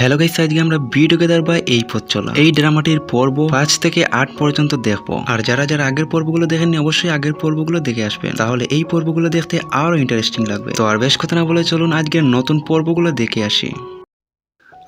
Hello guys আজকে আমরা B together বা এই পথ চলা। এই ড্রামাটির পর্ব পাঁচ থেকে আট পর্যন্ত দেখব। আর যারা যারা আগের পর্বগুলো দেখেননি, অবশ্যই আগের পর্বগুলো দেখে আসবেন। তাহলে এই পর্বগুলো দেখতে আরও ইন্টারেস্টিং লাগবে। তো আর বেশ কথা না বলে চলুন আজকের নতুন পর্বগুলো দেখে আসি।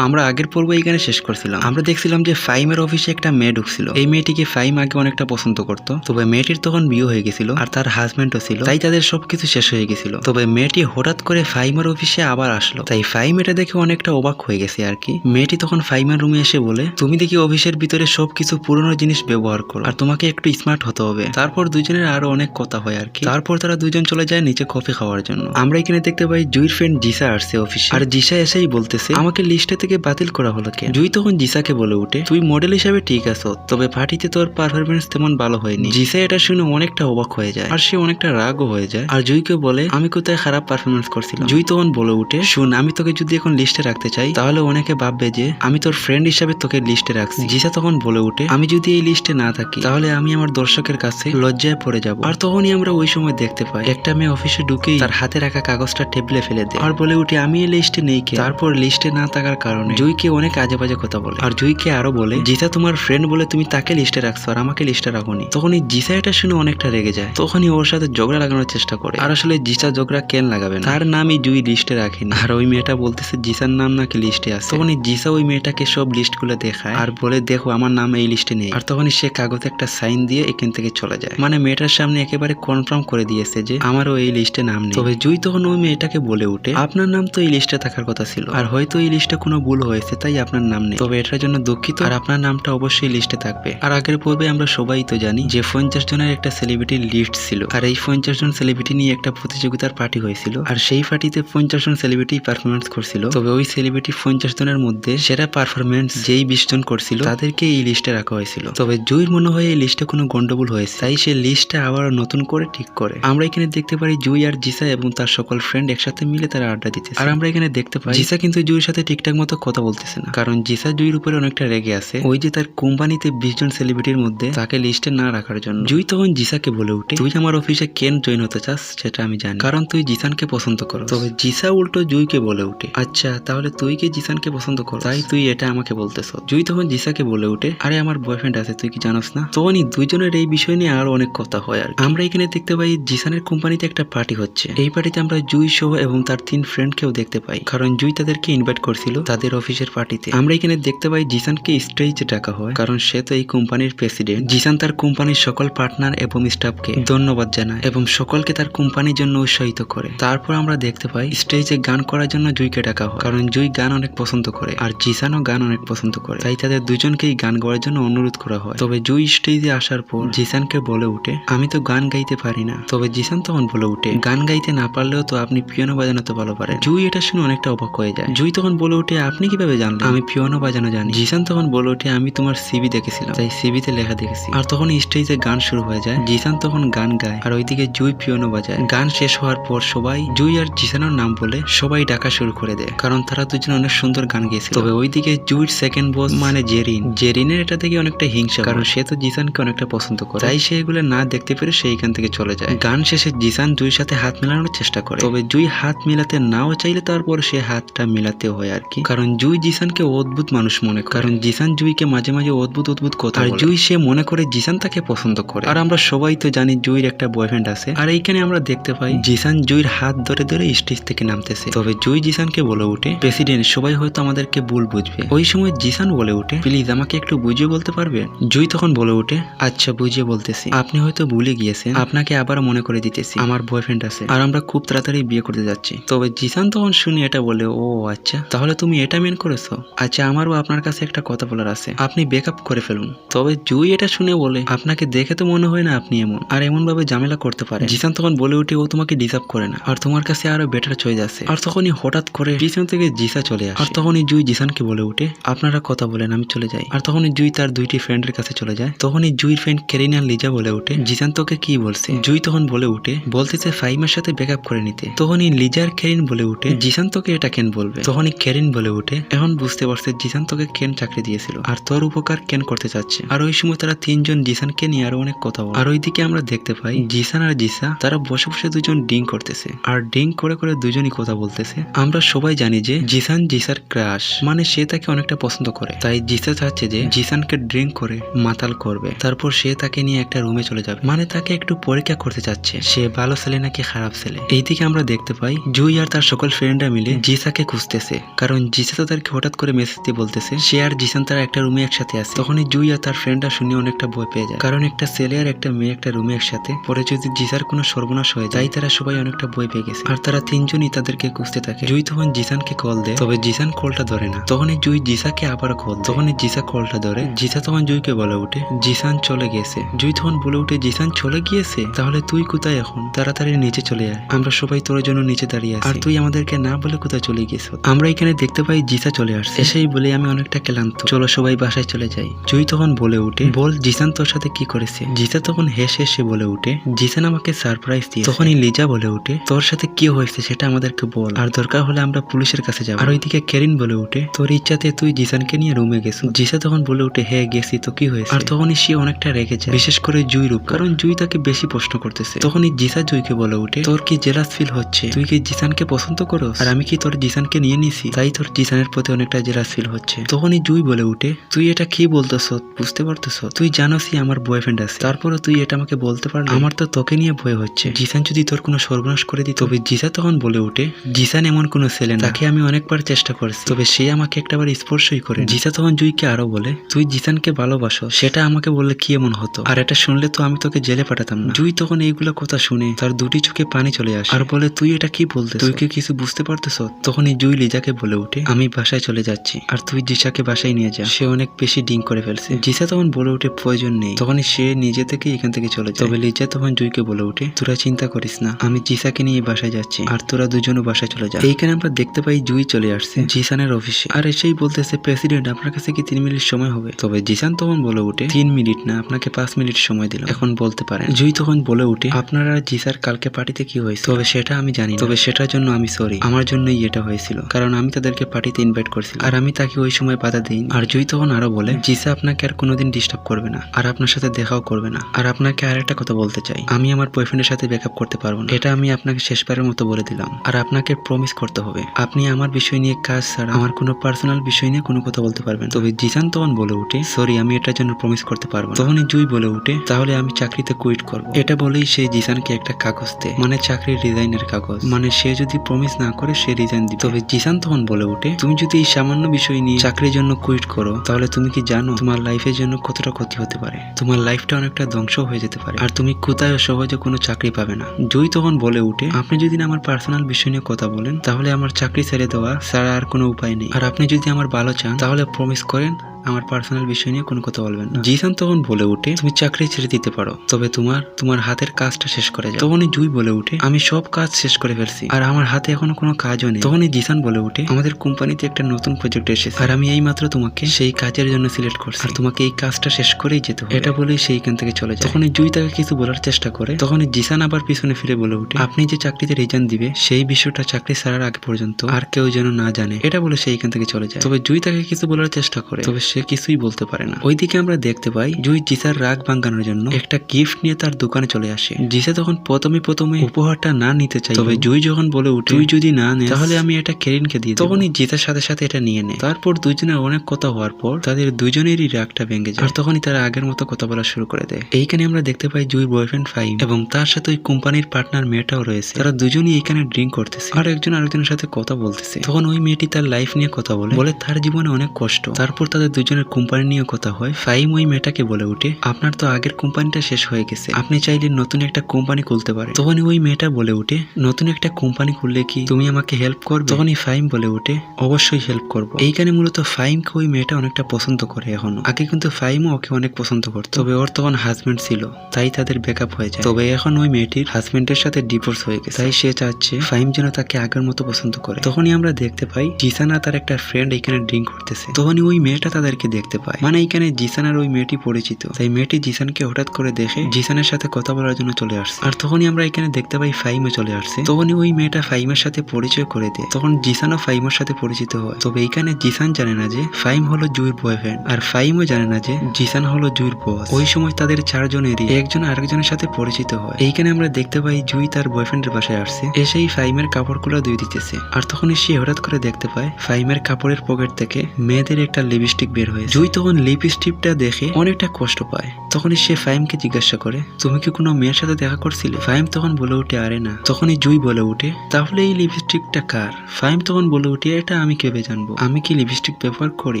আমরা আগের পর্ব এইখানে শেষ করছিলাম। আমরা দেখছিলাম যে ফাইমের অফিসে একটা মেয়ে ঢুকছিল। এই মেয়েটিকে ফাইম আগে অনেকটা পছন্দ করত। তবে মেয়েটির তখন বিয়ে হয়ে গেছিল আর তার হাজব্যান্ডও ছিল। তাই তাদের সবকিছু শেষ হয়ে গেছিল। তবে মেয়েটি হঠাৎ করে ফাইমের অফিসে আবার আসলো। তাই ফাইম এটা দেখে অনেকটা অবাক হয়ে গেছে আর কি। মেয়েটি তখন ফাইমের রুমে এসে বলে, তুমি দেখি অফিসের ভিতরে সবকিছু পুরনো জিনিস ব্যবহার করো। আর তোমাকে একটু স্মার্ট হতে হবে। তারপর দুজনের আরও অনেক কথা হয় আর কি। তারপর তারা দুজন চলে যায় নিচে কফি খাওয়ার জন্য। আমরা এখানে দেখতে পাই জুইর ফ্রেন্ড জিসা আসছে অফিসে আর জিসা এসেই বলতেছে, আমাকে লিস্টে থেকে বাতিল করা হলো কেন? জুই তখন জিসাকে বলে উঠে তুই মডেল হিসাবে ঠিক আছো, তবে পার্টিতে তোর পারফরমেন্স তেমন ভালো হয়নি। জিসা এটা শুনে অনেকটা অবাক হয়ে যায়, আর সে অনেকটা রাগও হয়ে যায়, আর জুইকে বলে, আমি কোথায় খারাপ পারফরমেন্স করছিলাম? জুই তখন বলে উঠে শুন, আমি তোকে যদি এখন লিস্টে রাখতে চাই, তাহলে অনেকে ভাববে যে, আমি তোর ফ্রেন্ড হিসাবে তোকে লিস্টে রাখছি। জিসা তখন বলে উঠে আমি যদি এই লিস্টে না থাকি, তাহলে আমি আমার দর্শকের কাছে লজ্জায় পড়ে যাব। আর তখনই আমরা ওই সময় দেখতে পাই, একটা মেয়ে অফিসে ঢুকেই তার হাতে রাখা কাগজটা টেবিলে ফেলে দেয়, আর বলে উঠে আমি এই লিস্টে নেই কে তারপর লিস্টে না থাকার কারণে জুইকে অনেক আজে বাজে কথা বলে। আর জুইকে আরও বলে জিসা তোমার ফ্রেন্ড বলে তুমি তাকে লিস্টে রাখছো, আর আমাকে লিস্টে রাখোনি। তখনই জিসা এটা শুনে অনেকটা রেগে যায়। তখনই ওর সাথে ঝগড়া লাগানোর চেষ্টা করে। আর আসলে জিসা ঝগড়া কেন লাগাবে না? তার নামই জুই লিস্টে রাখেনি। আর ওই মেয়েটা বলতেছে, জিসার নাম নাকি লিস্টে আছে? তখনই জিসা ওই মেয়েটাকে সব লিস্টগুলো দেখায় আর বলে, দেখো, আমার নাম এই লিস্টে নেই। আর তখনই সে কাগজে একটা সাইন দিয়ে এখান থেকে চলে যায়। মানে মেয়েটার সামনে একেবারে কনফার্ম করে দিয়েছে যে, আমারও এই লিস্টে নাম নেই। তবে জুই তখন ওই মেয়েটাকে বলে উঠে আপনার নাম তো এই লিস্টে থাকার কথা ছিল। আর হয়তো এই লিস্টে কোনো ভুল হয়েছে, তাই আপনার নাম নেই। তবে এটার জন্য দুঃখিত। আর আপনার নামটা অবশ্যই লিস্টে থাকবে। আর আগের পর্বে আমরা সবাই তো জানি যে পঞ্চাশ জনের একটা সেলিব্রিটি লিস্ট ছিল। আর এই পঞ্চাশ জন সেলিব্রিটি নিয়ে একটা প্রতিযোগিতার পার্টি হয়েছিল। আর সেই পার্টিতে পঞ্চাশ জন সেলিব্রিটি পারফরমেন্স করছিল। তবে ওই সেলিব্রিটি পঞ্চাশ জনের মধ্যে সেরা পারফরমেন্স যেই বিশ জন করছিল, তাদেরকে এই লিস্টে রাখা হয়েছিল। তবে জুই মনে হয় এই লিস্টে কোনো গন্ডগোল হয়েছে, তাই সে লিস্টটা আবার নতুন করে ঠিক করে। আমরা এখানে দেখতে পারি জুই আর জিসা এবং তার সকল ফ্রেন্ড একসাথে মিলে তারা আড্ডা দিতেছে। আর আমরা এখানে দেখতে পাই, জিসা কিন্তু জুইর সাথে ঠিকঠাক মতো কথা বলতেছে না। কারণ জিসা জুইর উপরে অনেকটা রেগে আছে। ওই যে তার কোম্পানিতে বিশ জন সেলিব্রিটির মধ্যে তাকে লিস্টে না রাখার জন্য। জুই তখন জিসাকে বলে উঠে তুই আমার অফিসে কেন জয়েন হতে চাস, সেটা আমি জানি। কারণ তুই জিসানকে পছন্দ করো তবে জিসা উল্টো জুইকে বলে উঠে আচ্ছা তাহলে তুই কি জিসানকে পছন্দ করো তাই তুই এটা আমাকে বলতেছ। জুই তখন জিসাকে বলে উঠে আরে, আমার বয়ফ্রেন্ড আছে, তুই কি জানোস না? তখনই দুইজনের এই বিষয় নিয়ে আরও অনেক কথা হয় আর আমরা এখানে দেখতে পাই, জিসানের কোম্পানিতে একটা পার্টি হচ্ছে। এই পার্টিতে আমরা জুই সহ এবং তার তিন ফ্রেন্ড ফ্রেন্ডকেও দেখতে পাই। কারণ জুই তাদেরকে ইনভাইট করছিল, তাদের অফিসের পার্টিতে। আমরা এখানে দেখতে পাই জিসানকে স্টেজে ডাকা হয়, কারণ সে তো এই কোম্পানির প্রেসিডেন্ট। জিসান তার কোম্পানির সকল পার্টনার এবং স্টাফকে ধন্যবাদ জানায় এবং সকলকে তার কোম্পানির জন্য উৎসাহিত করে। তারপর আমরা দেখতে পাই স্টেজে গান করার জন্য জুইকে ডাকা হয়, কারণ জুই গান অনেক পছন্দ করে আর জিসানও গান অনেক পছন্দ করে। তাই তাদের দুজনকেই গান গাওয়ার জন্য অনুরোধ করা হয়। তবে জুই স্টেজে আসার পর জিসানকে বলে উঠে আমি তো গান গাইতে পারি না। তবে জিসান তখন বলে উঠে গান গাইতে না পারলেও তো আপনি পিয়ানো বাজানো তো ভালো পারেন। জুই এটা শুনে অনেকটা অবাক হয়ে যায়। জুই তখন বলে উঠে আপনি কীভাবে জানলেন? আমি পিয়ানো বাজানো জানি। জিসান তখন বলে উঠে আমি তোমার সিবি দেখেছিলাম। তাই সিবিতে লেখা দেখেছি। আর তখন স্টেজে গান শুরু হয়ে যায়। জিসান তখন গান গায়। আর ওইদিকে জুই পিয়ানো বাজায়। গান শেষ হওয়ার পর সবাই জুই আর জিসানের নাম বলে সবাই ডাকা শুরু করে দেয়। কারণ তারা দুজন অনেক সুন্দর গান গেয়েছিল। তবে ওইদিকে জুইর সেকেন্ড বস মানে জেরিন। জেরিনের এটা থেকে অনেকটা হিংসা কারণ সে তো জিসানকে অনেকটা পছন্দ করে। তাই সে এগুলো না দেখতে পেরে সেইখান থেকে চলে যায়। গান শেষে জিসান জুইর সাথে হাত মেলানোর চেষ্টা করে। তবে জুই হাত মিলাতে নাও চাইলে তারপর সে হাতটা মিলাতে হয় আর কি। কারণ জুই জিসানকে অদ্ভুত মানুষ মনে করে কারণ জিসান জুইকে মাঝে মাঝে অদ্ভুত অদ্ভুত কথা আর জুই সে মনে করে জিসান তাকে পছন্দ করে। আর আমরা সবাই তো জানি জুইর একটা বয়ফ্রেন্ড আছে। আর এইখানে আমরা দেখতে পাই জিসান জুইর হাত ধরে ধরে স্টেজ থেকে নামতেছে। তবে জুই জিসানকে বলে উঠে প্রেসিডেন্ট সবাই হয়তো আমাদেরকে ভুল বুঝবে। ওই সময় জিসান বলে উঠে প্লিজ আমাকে একটু বুঝিয়ে বলতে পারবে জুই তখন বলে উঠে আচ্ছা বুঝিয়ে বলতেছি। আপনি হয়তো ভুলে গিয়েছেন আপনাকে আবার মনে করে দিতেছি আমার বয়ফ্রেন্ড আছে। আর আমরা খুব তাড়াতাড়ি বিয়ে করতে যাচ্ছি। তবে জিসান তখন শুনি এটা বলে ও আচ্ছা তাহলে তুমি এটা মেন করেছ? আচ্ছা আমারও আপনার কাছে একটা কথা বলার আছে। আপনি বেকআপ করে ফেলুন। তবে জুই এটা শুনে বলে, আপনাকে দেখে তো মনে হয় না আপনি এমন। আর এমন ভাবে ঝামেলা করতে পারে জিসান তখন বলে উঠে, ও তোমাকে ডিজার্ভ করে না। আর তোমার কাছে আরও বেটার চয়েস আছে। আর তখনই হঠাৎ করে পিছন থেকে জিসা চলে আসে। আর তখনই জুই জিসানকে বলে উঠে, আপনারা কথা বলেন, আমি চলে যাই। আর তখনই জুই তার দুইটি ফ্রেন্ডের কাছে চলে যায়। তখনই জুই ফ্রেন্ড কেরিন লিজা বলে উঠে, জিসান তোকে কি বলছে? জুই তখন বলে উঠে, বলতেছে ফাইমের সাথে ব্যাকআপ করে নিতে। তখনই লিজার কেরিন বলে উঠে, জিসান তোকে এটা কেন বলবে? তখনই কেরিন বলে উঠে এখন বুঝতে পারছে জিসান তোকে কেন চাকরি দিয়েছিল আর তোর উপকার কেন করতে চাচ্ছে। আর ওই সময় তারা তিনজন জিসানকে নিয়ে আরও অনেক কথা বলে। আর ওইদিকে আমরা দেখতে পাই জিসান আর জিসা, তারা বসে বসে দুজন ডিং করতেছে। আর ডিং করে করে দুজনই কথা বলতেছে। আমরা সবাই জানি যে জিসান জিসার ক্রাশ মানে সে তাকে অনেকটা পছন্দ করে। তাই জিসা চাচ্ছে যে জিসানকে ড্রিঙ্ক করে মাতাল করবে। তারপর সে তাকে নিয়ে একটা রুমে চলে যাবে। মানে তাকে একটু পরীক্ষা করতে চাচ্ছে। সে ভালো ছেলে নাকি খারাপ ছেলে? এইদিকে আমরা দেখতে পাই জুই আর তার সকল ফ্রেন্ডরা মিলে জিসাকে খুঁজতেছে। কারণ জিসা তাদেরকে হঠাৎ করে মেসেজ দিয়ে বলতেছে, সে আর জিসান তারা একটা রুমে একসাথে আছে। তখনই জুই আর তার ফ্রেন্ডরা শুনে অনেকটা ভয় পেয়ে যায়। কারণ একটা ছেলে আর একটা মেয়ে একটা রুমে একসাথে, পরে যদি জিসার কোনো সর্বনাশ হয়ে তাই তারা সবাই অনেকটা ভয় পেয়ে গেছে। আর তারা তিনজনই তাদেরকে খুঁজতে থাকে। জুই তখন জিসানকে কল দেয়, তবে জিসান কলটা ধরে না। তখনই জুই জিসাকে আবার কল। তখনই জিসা কলটা ধরে। জিসা তখন জুইকে বলে উঠে জিসান চলে গেছে। জুই তখন বলে উঠে জিসান চলে গিয়েছে? তাহলে তুই কোথায় এখন? তাড়াতাড়ি নিচে চলে আয়। আমরা সবাই তোর জন্য নিচে দাঁড়িয়ে আর তুই আমাদেরকে না বলে কোথায় চলে গেছ আমরা এখানে দেখতে পাই জিসা চলে আসছে। এসেই বলে আমি অনেকটা ক্লান্ত। চলো সবাই বাসায় চলে যাই। জুই তখন বলে উঠে বল, জিসান তোর সাথে কি করেছে? জিসা তখন হেসে হেসে বলে উঠে জিসান আমাকে সারপ্রাইজ দিয়ে তখনই লিজা বলে উঠে তোর সাথে কি হয়েছে সেটা আমাদেরকে বল। আর দরকার হলে আমরা পুলিশের কাছে যাব। আর ওইদিকে কেরিন বলে উঠে তোর ইচ্ছাতে তুই জিসানকে নিয়ে রুমে গেছো জিসা তখন বলে উঠে হ্যাঁ গেছি, তো কি হয়েছে? আর তখনই সে অনেকটা রেগে যায়, বিশেষ করে জুই রূপ কারণ জুই তাকে বেশি প্রশ্ন করতেছে। তখনই জিসা জুইকে বলে উঠে তোর কি জেলাস ফিল হচ্ছে? তুই কি জিসানকে পছন্দ করো আর আমি কি তোর জিসানকে নিয়ে নিছি? তাই তোর জিসানের প্রতি অনেকটা জেলাস ফিল হচ্ছে। তখনই জুই বলে উঠে, তুই এটা কি বলতেছ? বুঝতে পারতেছ? তুই জানোসই আমার বয়ফ্রেন্ড আছে। তারপরে তুই এটা আমাকে বলতে পারলি? আমার তো তোকে নিয়ে ভয় হচ্ছে। জিসান যদি তোর কোনো সর্বনাশ করে দিত, তবে জিসা তখন বলে উঠে, জিসান এমন কোনো ছেলে না। তাকে আমি অনেকবার চেষ্টা করেছি, তবে সে আমাকে একটাবার স্পর্শই করে জিসা তখন জুইকে আরও বলে, তুই জিসানকে ভালোবাসো, সেটা আমাকে বললে কি এমন হতো? আর এটা শুনলে তো আমি তোকে জেলে পাঠাতাম না। জুই তখন এইগুলো কথা শুনে তার দুটি চোখে পানি চলে আসে। আর বলে, তুই এটা কি বলতে তুই কি কিছু বুঝতে পারতেছ? তখনই জুই লিজাকে বলে উঠে আমি বাসায় চলে যাচ্ছি, আর তুই জিসাকে বাসায় নিয়ে যা। সে অনেক বেশি ডিং করে ফেলছে। জিসা তখন বলে উঠে প্রয়োজন নেই। তখনই সে নিজে থেকে এখান থেকে চলে যায়। তবে লিজা তখন জুইকে বলে উঠে তোরা চিন্তা করিস না, আমি জিসাকে নিয়ে বাসায় যাচ্ছি, আর তোরা দুজনও বাসায় চলে যা। এইখানে আমরা দেখতে পাই জুই চলে আসছে জিসানের অফিসে। আর এসেই বলতেছে, প্রেসিডেন্ট, আপনার কাছে কি তিন মিনিট সময় হবে? তবে জিসান তখন বলে উঠে তিন মিনিট না, আপনাকে পাঁচ মিনিট সময় দিলাম। এখন বলতে পারেন। জুই তখন বলে উঠে আপনারা জিসার কালকে পার্টিতে কি হয়েছে তবে সেটা আমি জানি তবে সেটার জন্য আমি সরি। আমার জন্যই এটা হয়েছিল, কারণ আমি তাদেরকে পার্টিতে ইনভাইট করছিলাম আর আমি তাকে ওই সময় বাধা দিই আর জুই তখন আরও বলে, জিসা আপনাকে আর কোনোদিন ডিস্টার্ব করবে না। আর আপনার সাথে দেখাও করবে না। আর আপনাকে আর একটা কথা বলতে চাই। আমি আমার বয়ফ্রেন্ডের সাথে ব্যাকআপ করতে পারব না। এটা আমি আপনাকে শেষবারের মতো বলে দিলাম। আর আপনাকে প্রমিস করতে হবে। আপনি আমার বিষয় নিয়ে কাজ ছাড়া আমার কোনো পার্সোনাল বিষয় নিয়ে কোনো কথা বলতে পারবেন তবে জিসান তখন বলে উঠে সরি আমি এটার জন্য প্রমিস করতে পারব তখনই জুই বলে উঠে, তাহলে আমি চাকরিতে কুইট করব। এটা বলেই সে জিসানকে একটা কাগজ দেয়। মানে চাকরির রিজাইনের কাগজ। মানে সে যদি প্রমিস না করে, সে রিজাইন দিবে। তবে জিসান তখন বলে উঠে তুমি যদি এই সামান্য বিষয় নিয়ে চাকরির জন্য কুইট করো, তাহলে তুমি কি জানো তোমার লাইফের জন্য কতটা ক্ষতি হতে পারে? তোমার লাইফটা অনেকটা ধ্বংস হয়ে যেতে পারে। আর তুমি কোথায় সহজে কোনো চাকরি পাবে না। জুই তখন বলে উঠে, আপনি যদি আমার পার্সোনাল বিষয় নিয়ে কথা বলেন, তাহলে আমার চাকরি ছেড়ে দেওয়া ছাড়া আর কোনো উপায় নেই। আর আপনি যদি আমার ভালো চান, তাহলে প্রমিস করেন আমার পার্সোনাল বিষয় নিয়ে কোনো কথা বলবেন না। জিসান তখন বলে উঠে, তুমি চাকরি ছেড়ে দিতে পারো, তবে তোমার তোমার হাতের কাজটা শেষ করে যায় তখনই জুই বলে উঠে, আমি সব কাজ শেষ করে ফেলছি, আর আমার হাতে এখনও কোনো কাজও নেই। তখনই জিসান বলে উঠে, আমাদের কোম্পানিতে একটা নতুন প্রজেক্ট এসেছে, আর আমি এই মাত্র তোমাকে সেই কাজের জন্য সিলেক্ট করছি। আর তোমাকে এই কাজটা শেষ করেই যেতে হবে। এটা বলেই সেই এখান থেকে চলে যায়। তখনই জুই তাকে কিছু বলার চেষ্টা করে, তখনই জিসান আবার পিছনে ফিরে বলে উঠে, আপনি যে চাকরিতে রিজাইন দিবে, সেই বিষয়টা চাকরি ছাড়ার আগে পর্যন্ত আর কেউ যেন না জানে। এটা বলে সে এখান থেকে চলে যায়। তবে জুই তাকে কিছু বলার চেষ্টা করে, তবে সে কিছুই বলতে পারে না। ওইদিকে আমরা দেখতে পাই জুই জিসার রাগ ভাঙ্গানোর জন্য একটা গিফট নিয়ে তার দোকানে চলে আসে। জিসা তখন প্রথমে প্রথমে উপহারটা না নিতে চাই তবে জুই যখন বলে উঠে, তুই যদি না নে তাহলে আমি এটা কেরিনকে দেব। তখনই জিতার সাথে সাথে এটা নিয়ে নেয়। তারপর দুজনের অনেক কথা হওয়ার পর তাদের দুজনেরই রাগটা ভেঙে যায়। আর তখনই তারা আগের মতো কথা বলা শুরু করে দেয়। এইখানে আমরা দেখতে পাই জুই বয়ফ্রেন্ড ফাইম এবং তার সাথে ওই কোম্পানির পার্টনার মেয়েটাও রয়েছে। তারা দুজনই এখানে ড্রিঙ্ক করতেছে। আর একজন আরেকজনের সাথে কথা বলতেছে। তখন ওই মেয়েটি তার লাইফ নিয়ে কথা বলে। বলে তার জীবনে অনেক কষ্ট। তারপর তাদের দুজনের কোম্পানি নিয়ে কথা হয়। ফাইম ওই মেয়েটাকে বলে উঠে আপনার তো আগের কোম্পানিটা শেষ হয়ে গেছে। আপনি চাইলে নতুন একটা কোম্পানি খুলতে পারে তখন ওই মেয়েটা বলে উঠে নতুন একটা কোম্পানি খুললে কি তুমি আমাকে হেল্প করবে? তখনই ফাইম বলে উঠে অবশ্যই হেল্প করব। এইখানে মূলত ফাইমকে ওই মেয়েটা অনেকটা পছন্দ করে এখনও। আগে কিন্তু ফাইমও ওকে অনেক পছন্দ করতো। তবে ওর তখন হাজবেন্ড ছিল, তাই তাদের ব্রেকআপ হয়ে যায়। তবে এখন ওই মেয়েটির হাজবেন্ডের সাথে ডিভোর্স হয়ে গেছে। তাই সে চাচ্ছে ফাইম যেন তাকে আগের মতো পছন্দ করে। তখনই আমরা দেখতে পাই, জিসানা তার একটা ফ্রেন্ড এখানে ড্রিঙ্ক করতেছে। তখনই ওই মেয়েটা তাদের তাদেরকে দেখতে পায়। মানে এখানে জিসান আর ওই মেয়েটি পরিচিত। তাই মেয়েটি জিসানকে হঠাৎ করে দেখে জিসানের সাথে কথা বলার জন্য চলে আসছে। আর তখনই আমরা এখানে দেখতে পাই ফাইমে চলে আসছে। তখনই ওই মেয়েটা ফাইমের সাথে পরিচয় করে দেয়। তখন জিসানও ফাইমের সাথে পরিচিত হয়। তবে এইখানে জিসান জানে না যে ফাইম হলো জুইর বয়ফ্রেন্ড আর ফাইমও জানে না যে জিসান হলো জুইর বস ওই সময় তাদের চারজনেরই একজন আরেকজনের সাথে পরিচিত হয়। এইখানে আমরা দেখতে পাই জুই তার বয়ফ্রেন্ডের বাসায় আসছে। এসেই ফাইমের কাপড়গুলো ধুয়ে দিতেছে। আর তখনই সে হঠাৎ করে দেখতে পায় ফাইমের কাপড়ের পকেট থেকে মেয়েদের একটা লিপস্টিক বের হয়ে জুই তখন লিপস্টিকটা দেখে অনেকটা কষ্ট পায়। তখনই সে ফাইমকে জিজ্ঞাসা করে, তুমি কি কোনো মেয়ের সাথে দেখা করছিলে? ফাইম তখন বলে উঠে আরে না। তখনই জুই বলে উঠে তাহলে এই লিপস্টিকটা কার? ফাইম তখন বলে উঠে এটা আমি কেবে জানব? আমি কি লিপস্টিক ব্যবহার করি?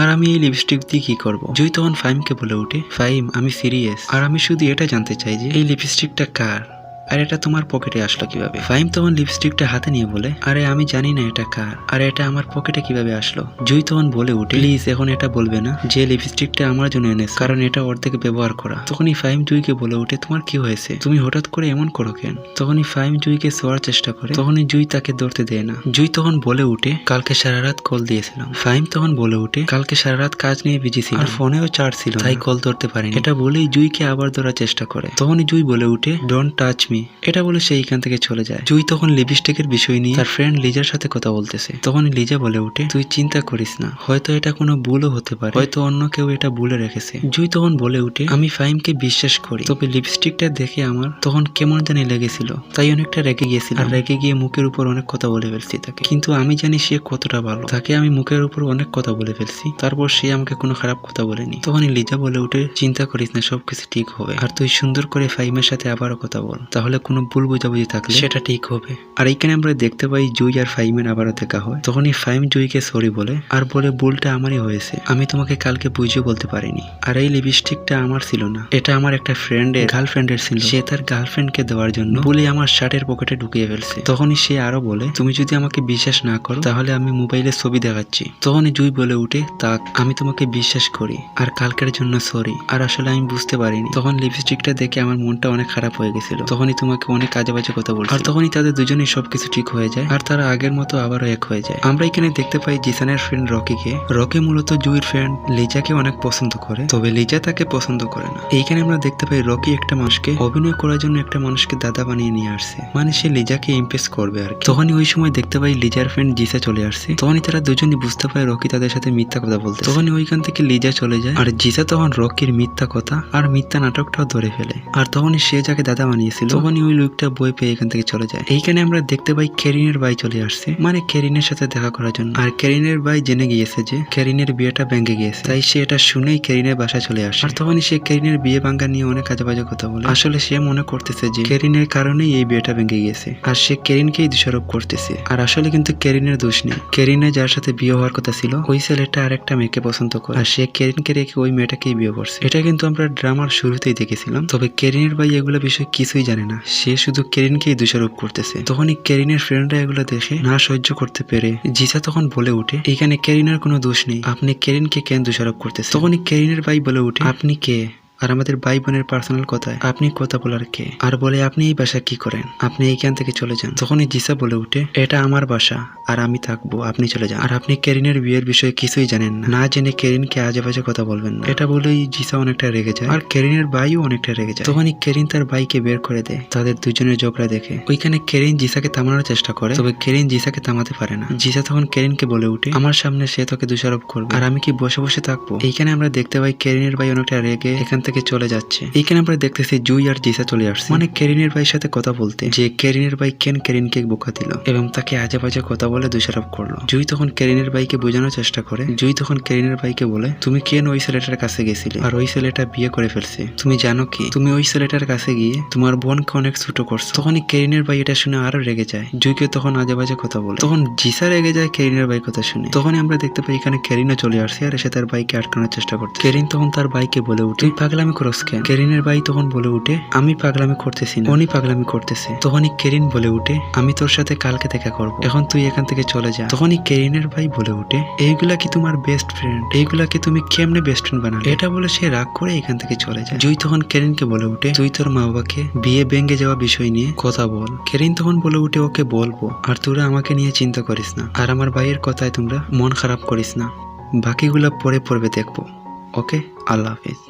আর আমি এই লিপস্টিক দিয়ে কি করব? জুই তখন ফাইমকে বলে উঠে ফাইম আমি সিরিয়াস আর আমি শুধু এটা জানতে চাই যে, এই লিপস্টিকটা কার? আর এটা তোমার পকেটে আসলো কীভাবে? ফাইম তখন লিপস্টিকটা হাতে নিয়ে বলে, আরে আমি জানি না এটা কার। আর এটা আমার পকেটে কীভাবে আসলো? জুই তখন বলে উঠে প্লিজ, এখন এটা বলবে না। যে লিপস্টিকটা আমার জন্য এনেছে, কারণ এটা অর্ধেক ব্যবহার করা। তখনই ফাইম জুইকে বলে উঠে তোমার কি হয়েছে? তুমি হঠাৎ করে এমন করো কেন? তখনই ফাইম জুইকে শোয়ার চেষ্টা করে, তখনই জুই তাকে ধরতে দেয় না। জুই তখন বলে উঠে কালকে সারা রাত কল দিয়েছিলাম। ফাইম তখন বলে উঠে কালকে সারা রাত কাজ নিয়ে বিজি ছিল আর ফোনেও চার্জ ছিল তাই কল ধরতে পারিনি। এটা বলেই জুইকে আবার ধরার চেষ্টা করে। তখনই জুই বলে উঠে ডোন্ট টাচ মি এটা বলে সে এখান থেকে চলে যায়। জুই তখন লিপস্টিকের বিষয় নিয়ে তার ফ্রেন্ড লিজার সাথে কথা বলতেছে। তখন লিজা বলে উঠে তুই চিন্তা করিস না, হয়তো এটা কোনো ভুলও হতে পারে। হয়তো অন্য কেউ এটা ভুলে রেখেছে। জুই তখন বলে উঠে আমি ফাইমকে বিশ্বাস করি, তবে লিপস্টিকটা দেখে আমার তখন কেমন জানি লেগেছিল, তাই অনেকটা রেগে গিয়েছিল আর রেগে গিয়ে মুখের উপর অনেক কথা বলে ফেলছি তাকে। কিন্তু আমি জানি সে কতটা ভালো। তাকে আমি মুখের উপর অনেক কথা বলে ফেলছি। তারপর সে আমাকে কোনো খারাপ কথা বলেনি। তখন লিজা বলে উঠে চিন্তা করিস না, সবকিছু ঠিক হবে। আর তুই সুন্দর করে ফাইমের সাথে আবারও কথা বল, তাহলে কোনো ভুল বোঝাবুঝি থাকলে সেটা ঠিক হবে। আর এইখানে আমরা দেখতে পাই জুই আর ফাইমের আবারও দেখা হয়। তখনই ফাইম জুইকে সরি বলে আর বলে ভুলটা আমারই হয়েছে। আমি তোমাকে কালকে বুঝিয়ে বলতে পারিনি। আর এই লিপস্টিকটা আমার ছিল না। এটা আমার একটা ফ্রেন্ডের গার্লফ্রেন্ডের ছিল। সে তার গার্লফ্রেন্ডকে দেওয়ার জন্য বলে আমার শার্টের পকেটে ঢুকিয়ে ফেলছে। তখনই সে আরও বলে তুমি যদি আমাকে বিশ্বাস না করো তাহলে আমি মোবাইলে ছবি দেখাচ্ছি। তখনই জুই বলে উঠে তাক আমি তোমাকে বিশ্বাস করি। আর কালকের জন্য সরি। আর আসলে আমি বুঝতে পারিনি। তখন লিপস্টিকটা দেখে আমার মনটা অনেক খারাপ হয়ে গেছিল। তখনই তোমাকে অনেক কাজে বাজে কথা বলছি। আর তখনই তাদের দুজনেই সবকিছু ঠিক হয়ে যায়, আর তারা আগের মতো আবারও এক হয়ে যায়। আমরা এখানে দেখতে পাই জিসানের ফ্রেন্ড রকিকে। রকি মূলত জুইর ফ্রেন্ড লিজাকে অনেক পছন্দ করে, তবে লিজা তাকে পছন্দ করে না। এইখানে আমরা দেখতে পাই রকি একটা মানুষকে অভিনয় করার জন্য একটা মানুষকে দাদা বানিয়ে নিয়ে আসছে। মানে সে লিজাকে ইমপ্রেস করবে আর তখনই ওই সময় দেখতে পাই লিজার ফ্রেন্ড জিসা চলে আসছে। তখনই তারা দুজনই বুঝতে পায় রকি তাদের সাথে মিথ্যা কথা বলতে তখনই ওইখান থেকে লিজা চলে যায়, আর জিসা তখন রকির মিথ্যা কথা আর মিথ্যা নাটকটাও ধরে ফেলে। আর তখনই সে যাকে দাদা বানিয়েছিল তখনই ওই লোকটা বই পেয়ে এখান থেকে চলে যায়। এইখানে আমরা দেখতে পাই কেরিনের ভাই চলে আসছে মানে কেরিনের সাথে দেখা করার জন্য। আর কেরিনের ভাই জেনে গিয়েছে যে কেরিনের বিয়েটা ভেঙে গিয়েছে। তাই সে এটা শুনেই কেরিনের বাসায় চলে আসে। আর তখনই সে কেরিনের বিয়ে ভাঙ্গা নিয়ে অনেক কাজে বাজে কথা বলে। আসলে সে মনে করতেছে যে কেরিনের কারণেই এই বিয়েটা ভেঙে গিয়েছে। আর সে কেরিনকেই দোষারোপ করতেছে। আর আসলে কিন্তু কেরিনের দোষ নেই। কেরিনের যার সাথে বিয়ে হওয়ার কথা ছিল, ওই ছেলেটা আরেকটা মেয়েকে পছন্দ করে। আর সে কেরিনকে রেখে ওই মেয়েটাকেই বিয়ে করছে। এটা কিন্তু আমরা ড্রামার শুরুতেই দেখেছিলাম। তবে কেরিনের ভাই এগুলো বিষয়ে কিছুই জানে না। সে শুধু কেরিনকেই দোষারোপ করতেছে। তখনই কেরিনের ফ্রেন্ডরা এগুলো দেখে না সহ্য করতে পেরে জিসা তখন বলে উঠে এখানে কেরিনের কোনো দোষ নেই। আপনি কেরিনকে কেন দোষারোপ করতেছে তখনই কেরিনের ভাই বলে উঠে আপনি কে? আর আমাদের ভাই বোনের পার্সোনাল কথায় আপনি কথা বলার কে? আর বলে আপনি এই বাসা কি করেন? আপনি এইখান থেকে চলে যান। তখনই জিসা বলে উঠে, এটা আমার বাসা, আর আমি থাকব, আপনি চলে যান। আর আপনি কেরিনের বিয়ের বিষয়ে কিছুই জানেন না। না জেনে কেরিনকে আজে বাজে কথা বলবেন না। এটা বলেই জিসা অনেকটা রেগে যায়, আর কেরিনের ভাইও অনেকটা রেগে যায়। তখনই কেরিন তার ভাইকে বের করে দেয়, তাদের দুজনের ঝগড়া দেখে, ওইখানে কেরিন জিসাকে থামানোর চেষ্টা করে, তবে কেরিন জিসাকে থামাতে পারে না। জিসা তখন কেরিনকে বলে উঠে, আমার সামনে সে তোকে দোষারোপ করবে, আর আমি কি বসে বসে থাকব? এইখানে আমরা দেখতে পাই কেরিনের ভাই অনেকটা রেগে, এখান থেকে চলে যাচ্ছে। এইখানে আমরা দেখতেছি জুই আর জিসা চলে আসছে। মানে কেরিনের ভাইয়ের সাথে কথা বলতে, যে কেরিনের ভাই কেন কেরিনকে বোকা দিল এবং তাকে আজে বাজে কথা বলে দোষারোপ করল। জুই তখন কেরিনের ভাইকে বোঝানোর চেষ্টা করে। জুই তখন কেরিনের ভাইকে বলে, তুমি কেন ওই ছেলেটার কাছে গেছিলে আর ওই ছেলেটা বিয়ে করে ফেলছে? তুমি জানো কি? তুমি ওই ছেলেটার কাছে গিয়ে তোমার বোনকে অনেক ছোট করছ। তখনই কেরিনের ভাই এটা শুনে আরও রেগে যায়। জুইকে তখন আজে বাজে কথা বলে। তখন জিসা রেগে যায় কেরিনের ভাই কথা শুনে। তখনই আমরা দেখতে পাই এখানে কেরিনও চলে আসছে আর এসে তার বাইকে আটকানোর চেষ্টা করছে। কেরিন তখন তার বাইকে বলে উঠে, "তুই পাগলামি করস কেন? কেরিনের ভাই তখন বলে উঠে, আমি পাগলামি করতেছি না। উনি পাগলামি করতেছে। তখনই কেরিন বলে উঠে, আমি তোর সাথে কালকে দেখা করব। এখন তুই এখান থেকে চলে যা। তখনই কেরিনের ভাই বলে উঠে, এইগুলা কি তোমার বেস্ট ফ্রেন্ড এইগুলা এইগুলাকে তুমি কেমনে বেস্ট ফ্রেন্ড বানালে? এটা বলে সে রাগ করে এখান থেকে চলে যায়। জুই তখন কেরিনকে বলে উঠে, তুই তোর মা বাবাকে বিয়ে ভেঙে যাওয়া বিষয় নিয়ে কথা বল। কেরিন তখন বলে উঠে, ওকে বলব। আর তোরা আমাকে নিয়ে চিন্তা করিস না। আর আমার ভাইয়ের কথায় তোমরা মন খারাপ করিস না। বাকিগুলো পরে পড়বে দেখব। ওকে? আল্লাহ হাফিজ।